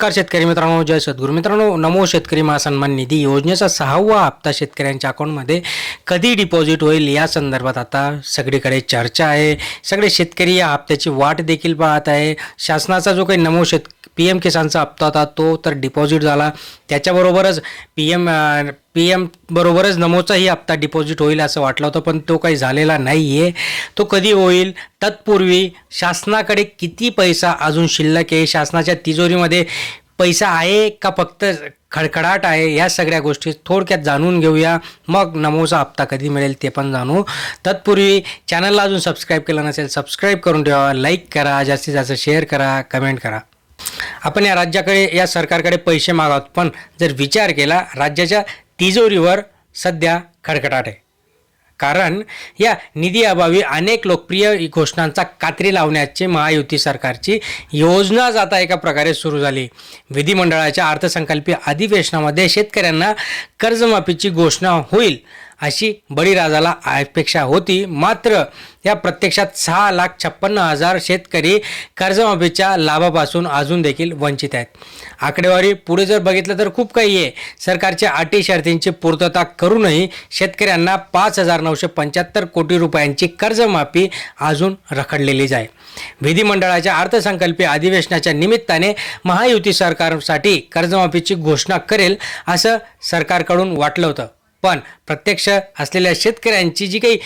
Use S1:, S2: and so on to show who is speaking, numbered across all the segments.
S1: नमस्कार शेतकरी मित्रांनो जय सद्गुरू. मित्रांनो नमो शेतकरी महासन्मान निधी योजनेचा सहावा हप्ता शेतकऱ्यांच्या अकाउंटमध्ये कधी डिपॉझिट होईल या संदर्भात आता सगळीकडे चर्चा आहे. सगळे शेतकरी या हप्त्याची वाट देखील पाहत आहे. शासनाचा जो काही नमो शेत पी एम किसानचा हप्ता होता तो तर डिपॉझिट झाला. त्याच्याबरोबरच पी एम पी एम बरोबरच नमोचाही हप्ता डिपॉझिट होईल असं वाटलं होतं पण तो काही झालेला नाही आहे तो कधी होईल? तत्पूर्वी शासनाकडे किती पैसा अजून शिल्लक आहे? शासनाच्या तिजोरीमध्ये पैसा आहे का फक्त खडखडाट आहे? या सगळ्या गोष्टी थोडक्यात जाणून घेऊया. मग नमोचा हप्ता कधी मिळेल ते पण जाणू. तत्पूर्वी चॅनलला अजून सबस्क्राईब केलं नसेल सबस्क्राईब करून ठेवा. लाईक करा जास्तीत जास्त शेअर करा कमेंट करा. आपण या राज्याकडे या सरकारकडे पैसे मागावत. पण जर विचार केला राज्याच्या तिजोरीवर सध्या खडखडाट आहे. कारण या निधीअभावी अनेक लोकप्रिय घोषणांचा कात्री लावण्याची महायुती सरकारची योजनाच आता एका प्रकारे सुरू झाली. विधिमंडळाच्या अर्थसंकल्पीय अधिवेशनामध्ये शेतकऱ्यांना कर्जमाफीची घोषणा होईल. अशी बळीराजाला अपेक्षा होती. मात्र या प्रत्यक्षात सहा लाख छप्पन्न हजार शेतकरी कर्जमाफीच्या लाभापासून अजून देखील वंचित आहेत. आकडेवारी पुढे जर बघितलं तर खूप काही आहे. सरकारच्या अटी शर्तींची पूर्तता करूनही शेतकऱ्यांना पाच हजार नऊशे पंच्याहत्तर कोटी रुपयांची कर्जमाफी अजून रखडलेलीच आहे. विधिमंडळाच्या अर्थसंकल्पीय अधिवेशनाच्या निमित्ताने महायुती सरकारसाठी कर्जमाफीची घोषणा करेल असं सरकारकडून वाटलं होतं. पण प्रत्यक्ष असलेल्या शेतकऱ्यांची जी काही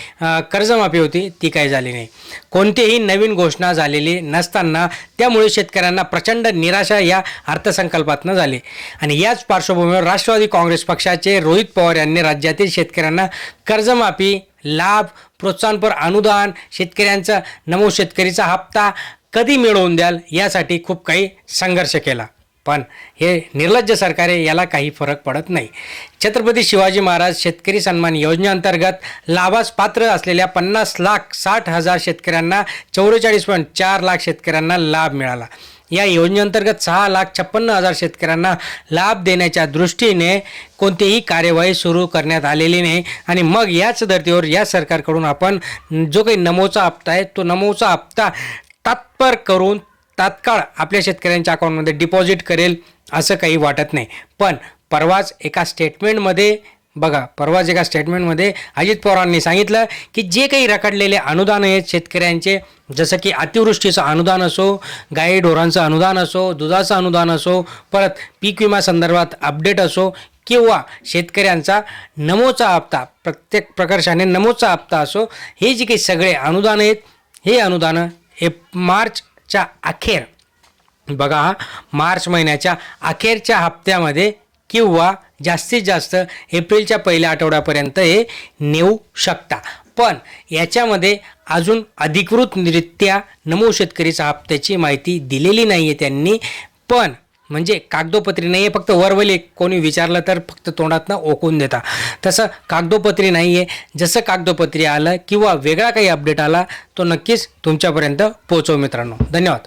S1: कर्जमाफी होती ती काही झाली नाही. कोणतीही नवीन घोषणा झालेली नसताना त्यामुळे शेतकऱ्यांना प्रचंड निराशा या अर्थसंकल्पातनं झाली. आणि याच पार्श्वभूमीवर राष्ट्रवादी काँग्रेस पक्षाचे रोहित पवार यांनी राज्यातील शेतकऱ्यांना कर्जमाफी लाभ प्रोत्साहनपर अनुदान शेतकऱ्यांचा नमो शेतकरीचा हप्ता कधी मिळवून द्याल यासाठी खूप काही संघर्ष केला. पण हे निर्लज्ज सरकार आहे याला काही फरक पडत नाही. छत्रपती शिवाजी महाराज शेतकरी सन्मान योजनेअंतर्गत लाभास पात्र असलेल्या पन्नास लाख साठ हजार शेतकऱ्यांना चौवेचाळीस पॉईंट चार लाख शेतकऱ्यांना लाभ मिळाला. या योजनेअंतर्गत सहा लाख छप्पन्न हजार शेतकऱ्यांना लाभ देण्याच्या दृष्टीने कोणतीही कार्यवाही सुरू करण्यात आलेली नाही आणि मग याच धर्तीवर या सरकारकडून आपण जो काही नमोचा हप्ता आहे तो नमोचा हप्ता तात्पर करून तात्काळ आपल्या शेतकऱ्यांच्या अकाउंटमध्ये डिपॉझिट करेल असं काही वाटत नाही. पण परवाच एका स्टेटमेंटमध्ये बघा परवाच एका स्टेटमेंटमध्ये अजित पवारांनी सांगितलं की जे काही रखडलेले अनुदान आहेत शेतकऱ्यांचे जसं की अतिवृष्टीचं अनुदान असो गाई ढोरांचं अनुदान असो दुधाचं अनुदान असो परत पीक विमा संदर्भात अपडेट असो किंवा शेतकऱ्यांचा नमोचा हप्ता प्रत्येक प्रकर्षाने नमोचा हप्ता असो हे जे काही सगळे अनुदान आहेत हे अनुदानं हे मार्चच्या अखेर. बघा मार्च महिन्याच्या अखेरच्या हप्त्यामध्ये किंवा जास्तीत जास्त एप्रिलच्या पहिल्या आठवड्यापर्यंत हे नेऊ शकता. पण याच्यामध्ये अजून अधिकृतरित्या नमो शेतकरीचा हप्त्याची माहिती दिलेली नाही आहे त्यांनी. पण म्हणजे कागदोपत्री नाही आहे फक्त वरवली कोणी विचारलं तर फक्त तोंडातनं ओकून देता. तसं कागदोपत्री नाही आहे जसं कागदोपत्री आलं किंवा वेगळा काही अपडेट आला तो नक्कीच तुमच्यापर्यंत पोहोचव मित्रांनो. धन्यवाद.